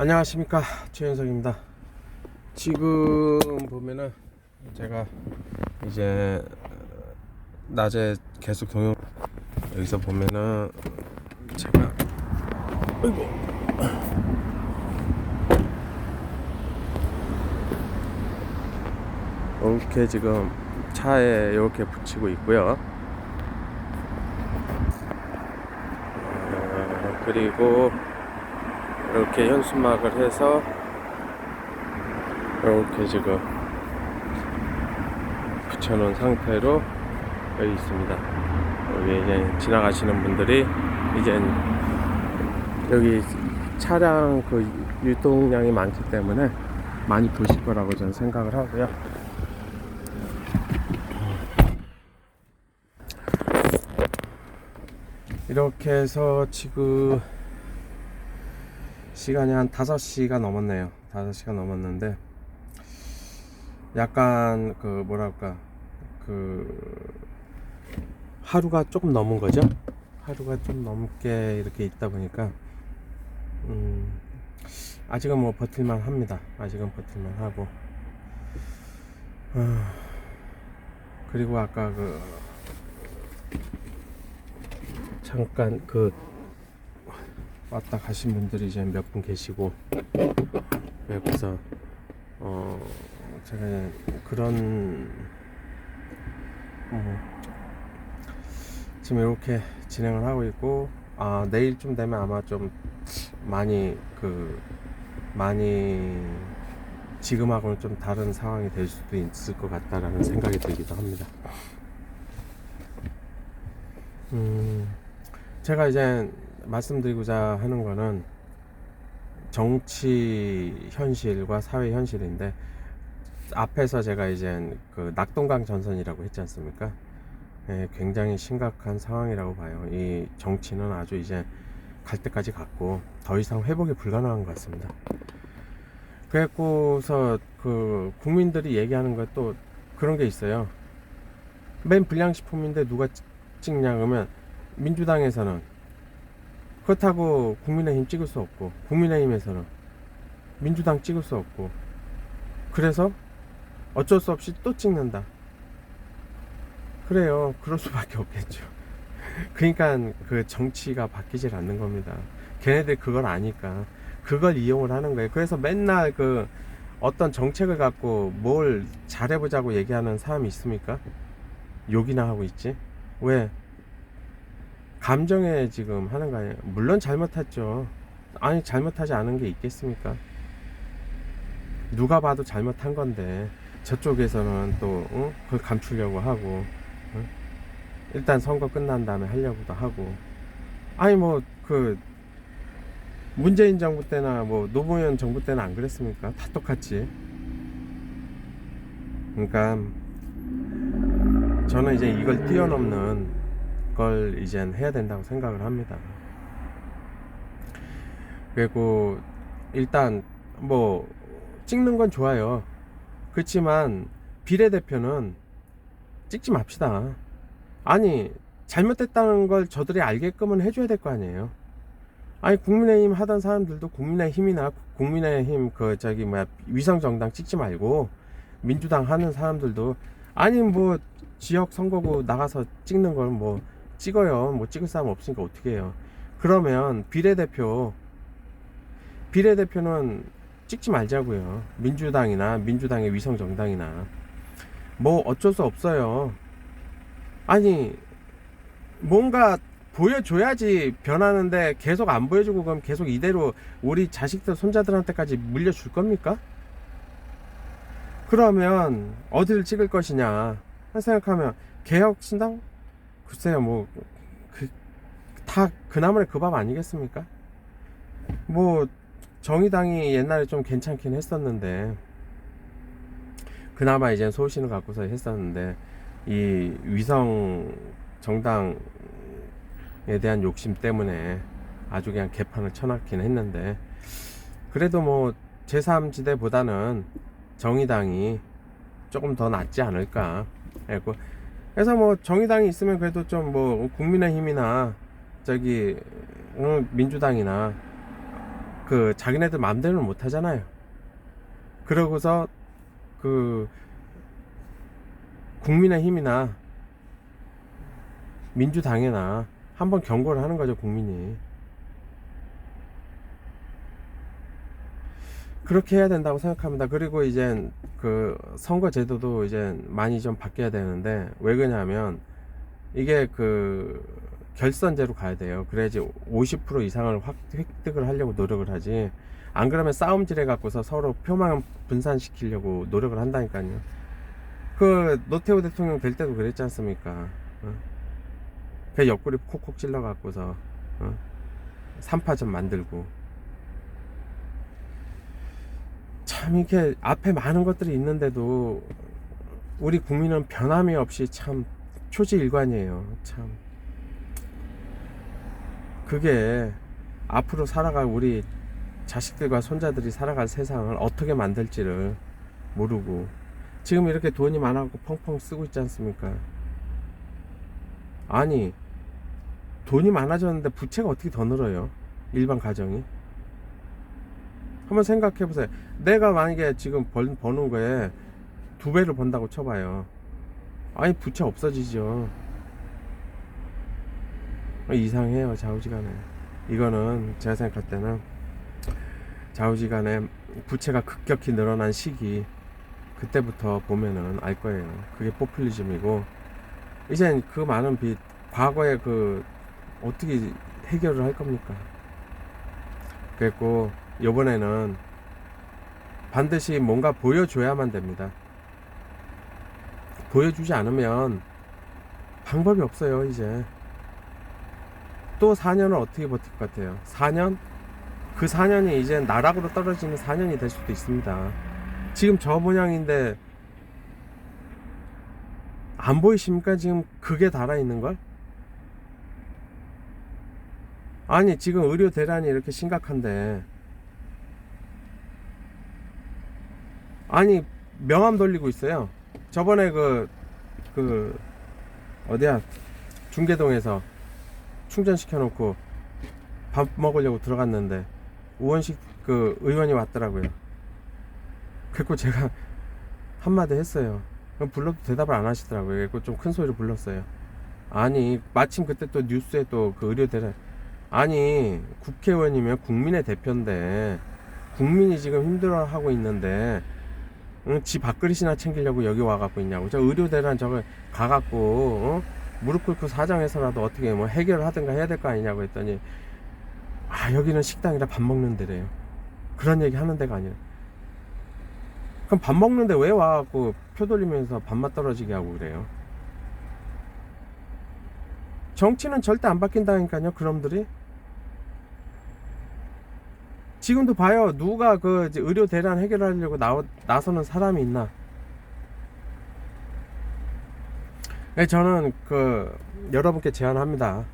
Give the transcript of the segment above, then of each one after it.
안녕하십니까 최현석입니다. 지금 보면은 제가 이제 낮에 계속 동영 여기서 보면은 제가 아이고 이렇게 지금 차에 이렇게 붙이고 있고요. 어, 그리고 이렇게 현수막을 해서 이렇게 지금 붙여놓은 상태로 여기 있습니다. 여기 이제 지나가시는 분들이 이제 여기 차량 그 유동량이 많기 때문에 많이 보실 거라고 저는 생각을 하고요. 이렇게 해서 지금 시간이 한 5시가 넘었네요. 5시가 넘었는데 약간 그 뭐랄까 그 하루가 조금 넘은 거죠. 하루가 좀 넘게 이렇게 있다 보니까 음 아직은 뭐 버틸만 합니다. 아직은 버틸만 하고 아, 그리고 아까 그 잠깐 그 왔다 가신 분들이 이제 몇 분 계시고 네, 그래서 어 제가 그런 어, 지금 이렇게 진행을 하고 있고 아 내일쯤 되면 아마 좀 많이 그 많이 지금하고는 좀 다른 상황이 될 수도 있을 것 같다라는 생각이 들기도 합니다. 음, 제가 이제 말씀드리고자 하는 거는 정치 현실과 사회 현실인데 앞에서 제가 이제 그 낙동강 전선이라고 했지 않습니까? 예, 굉장히 심각한 상황이라고 봐요. 이 정치는 아주 이제 갈 때까지 갔고 더 이상 회복이 불가능한 것 같습니다. 그래갖고서 그 국민들이 얘기하는 것도 그런 게 있어요. 맨 불량식품인데 누가 찍- 찍냐 그러면 민주당에서는 그렇다고 국민의힘 찍을 수 없고 국민의힘에서는 민주당 찍을 수 없고 그래서 어쩔 수 없이 또 찍는다. 그래요. 그럴 수밖에 없겠죠. 그러니까 그 정치가 바뀌질 않는 겁니다. 걔네들 그걸 아니까 그걸 이용을 하는 거예요. 그래서 맨날 그 어떤 정책을 갖고 뭘 잘해보자고 얘기하는 사람이 있습니까? 욕이나 하고 있지. 왜? 감정에 지금 하는 거 아니에요. 물론 잘못했죠. 아니 잘못하지 않은 게 있겠습니까? 누가 봐도 잘못한 건데 저쪽에서는 또 어? 그걸 감추려고 하고 어? 일단 선거 끝난 다음에 하려고도 하고 아니 뭐 그 문재인 정부 때나 뭐 노무현 정부 때는 안 그랬습니까? 다 똑같지. 그러니까 저는 이제 이걸 뛰어넘는 걸 이젠 해야 된다고 생각을 합니다. 그리고 일단 뭐 찍는 건 좋아요. 그렇지만 비례대표는 찍지 맙시다. 아니 잘못됐다는 걸 저들이 알게끔은 해줘야 될 거 아니에요. 아니 국민의힘 하던 사람들도 국민의힘이나 국민의힘 그 저기 뭐야 위성 정당 찍지 말고 민주당 하는 사람들도 아니 뭐 지역 선거구 나가서 찍는 걸뭐 찍어요. 뭐 찍을 사람 없으니까 어떻게 해요. 그러면 비례대표 비례대표는 찍지 말자고요. 민주당이나 민주당의 위성 정당이나 뭐 어쩔 수 없어요. 아니 뭔가 보여줘야지 변하는데 계속 안 보여주고 그럼 계속 이대로 우리 자식들 손자들한테까지 물려줄 겁니까? 그러면 어디를 찍을 것이냐 생각하면 개혁신당 글쎄요 뭐 그 다 그나물의 그 밥 아니겠습니까? 뭐 정의당이 옛날에 좀 괜찮긴 했었는데 그나마 이제 소신을 갖고서 했었는데 이 위성 정당에 대한 욕심 때문에 아주 그냥 개판을 쳐놨긴 했는데 그래도 뭐 제3지대보다는 정의당이 조금 더 낫지 않을까 그래고 그래서 뭐 정의당이 있으면 그래도 좀 뭐 국민의힘이나 저기 어, 민주당이나 그 자기네들 마음대로는 못 하잖아요. 그러고서 그 국민의힘이나 민주당이나 한번 경고를 하는 거죠 국민이. 그렇게 해야 된다고 생각합니다. 그리고 이제 그 선거 제도도 이제 많이 좀 바뀌어야 되는데 왜 그러냐면 이게 그 결선제로 가야 돼요. 그래야지 50% 이상을 확 획득을 하려고 노력을 하지. 안 그러면 싸움질 해 갖고서 서로 표만 분산시키려고 노력을 한다니까요. 그 노태우 대통령 될 때도 그랬지 않습니까? 어? 그 옆구리 콕콕 찔러 갖고서 어? 3파전 만들고 참 이렇게 앞에 많은 것들이 있는데도 우리 국민은 변함이 없이 참 초지일관이에요. 참 그게 앞으로 살아갈 우리 자식들과 손자들이 살아갈 세상을 어떻게 만들지를 모르고 지금 이렇게 돈이 많아갖고 펑펑 쓰고 있지 않습니까? 아니 돈이 많아졌는데 부채가 어떻게 더 늘어요? 일반 가정이 한번 생각해 보세요. 내가 만약에 지금 번, 버는 거에 두 배를 번다고 쳐봐요. 아니 부채 없어지죠. 이상해요 좌우지간에. 이거는 제가 생각할 때는 좌우지간에 부채가 급격히 늘어난 시기 그때부터 보면은 알 거예요. 그게 포퓰리즘이고 이젠 그 많은 빚 과거에 그 어떻게 해결을 할 겁니까? 그랬고 이번에는 반드시 뭔가 보여줘야만 됩니다. 보여주지 않으면 방법이 없어요, 이제. 또 4년을 어떻게 버틸 것 같아요? 4년? 그 4년이 이제 나락으로 떨어지는 4년이 될 수도 있습니다. 지금 저 모양인데 안 보이십니까? 지금 그게 달아 있는 걸? 아니, 지금 의료 대란이 이렇게 심각한데 아니 명함 돌리고 있어요. 저번에 그, 그, 어디야, 중계동에서 충전시켜 놓고 밥 먹으려고 들어갔는데, 우원식 그 의원이 왔더라고요. 그래고 제가 한마디 했어요. 그럼 불러도 대답을 안 하시더라고요. 그래고 좀 큰 소리로 불렀어요. 아니, 마침 그때 또 뉴스에 또 그 의료 대란, 아니, 국회의원이면 국민의 대표인데, 국민이 지금 힘들어하고 있는데, 응, 지 밥그릇이나 챙기려고 여기 와갖고 있냐고. 저 의료대란 저거 가갖고, 어? 무릎 꿇고 사정해서라도 어떻게 뭐 해결을 하든가 해야 될 거 아니냐고 했더니, 아, 여기는 식당이라 밥 먹는 데래요. 그런 얘기 하는 데가 아니라. 그럼 밥 먹는데 왜 와갖고 표 돌리면서 밥맛 떨어지게 하고 그래요? 정치는 절대 안 바뀐다니까요, 그놈들이. 지금도 봐요. 누가 그 의료 대란 해결하려고 나, 나서는 사람이 있나? 네, 저는 그 여러분께 제안합니다.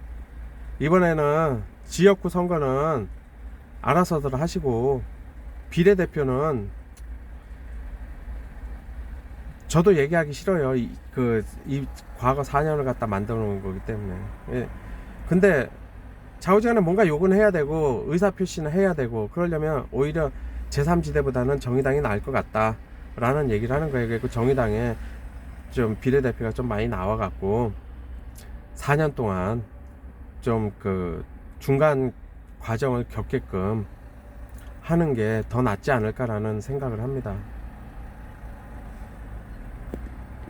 이번에는 지역구 선거는 알아서들 하시고 비례대표는 저도 얘기하기 싫어요. 이, 그, 이 과거 4년을 갖다 만들어 놓은 거기 때문에. 예. 근데 좌우지간에 뭔가 요구는 해야 되고 의사 표시는 해야 되고 그러려면 오히려 제3지대보다는 정의당이 나을 것 같다 라는 얘기를 하는 거예요. 그리고 정의당에 좀 비례대표가 좀 많이 나와갖고 4년 동안 좀 그 중간 과정을 겪게끔 하는 게 더 낫지 않을까라는 생각을 합니다